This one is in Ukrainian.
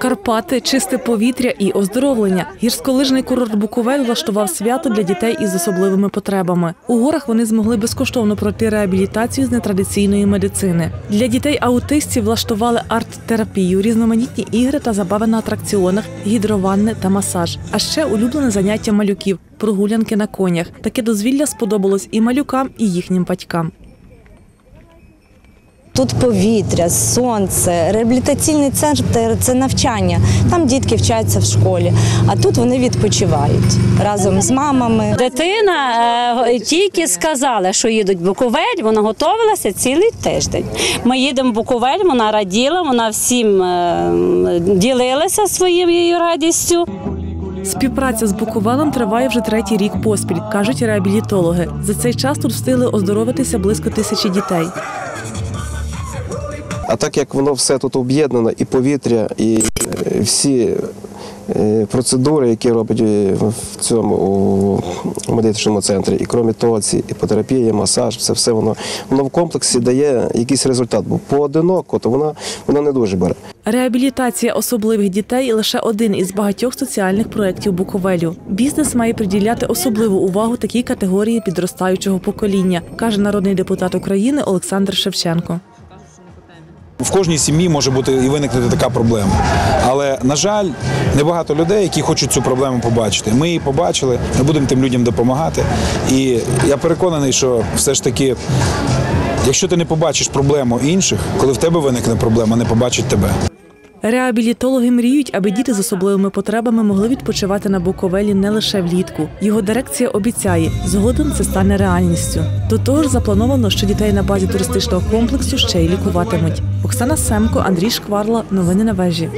Карпати, чисте повітря і оздоровлення. Гірськолижний курорт Буковель влаштував свято для дітей із особливими потребами. У горах вони змогли безкоштовно пройти реабілітацію з нетрадиційної медицини. Для дітей-аутистів влаштували арт-терапію, різноманітні ігри та забави на атракціонах, гідрованни та масаж. А ще улюблене заняття малюків прогулянки на конях. Таке дозвілля сподобалось і малюкам, і їхнім батькам. Тут повітря, сонце, реабілітаційний центр це навчання. Там дітки вчаться в школі, а тут вони відпочивають разом з мамами. Дитина е, тільки сказала, що їдуть в Буковель, вона готувалася цілий тиждень. Ми їдемо в Буковель, вона раділа, вона всім е, ділилася своєю радістю. Співпраця з Буковелем триває вже третій рік поспіль, кажуть реабілітологи. За цей час тут встигли оздоровитися близько тисячі дітей. А так як воно все тут об'єднано, і повітря, і е, всі е, процедури, які роблять е, в цьому у медичному центрі, і крім того, ці іпотерапія, масаж, це все воно воно в комплексі дає якийсь результат. Бо поодиноко, то воно, воно не дуже бере. Реабілітація особливих дітей лише один із багатьох соціальних проєктів Буковелю. Бізнес має приділяти особливу увагу такій категорії підростаючого покоління, каже народний депутат України Олександр Шевченко. В кожній сім'ї може бути і виникнути така проблема. Але, на жаль, небагато людей, які хочуть цю проблему побачити. Ми її побачили, ми будемо тим людям допомагати. І я переконаний, що все ж таки, якщо ти не побачиш проблему інших, коли в тебе виникне проблема, не побачать тебе. Реабілітологи мріють, аби діти з особливими потребами могли відпочивати на Буковелі не лише влітку. Його дирекція обіцяє, згодом це стане реальністю. До того ж, заплановано, що дітей на базі туристичного комплексу ще й лікуватимуть. Оксана Семко, Андрій Шкварла. Новини на вежі.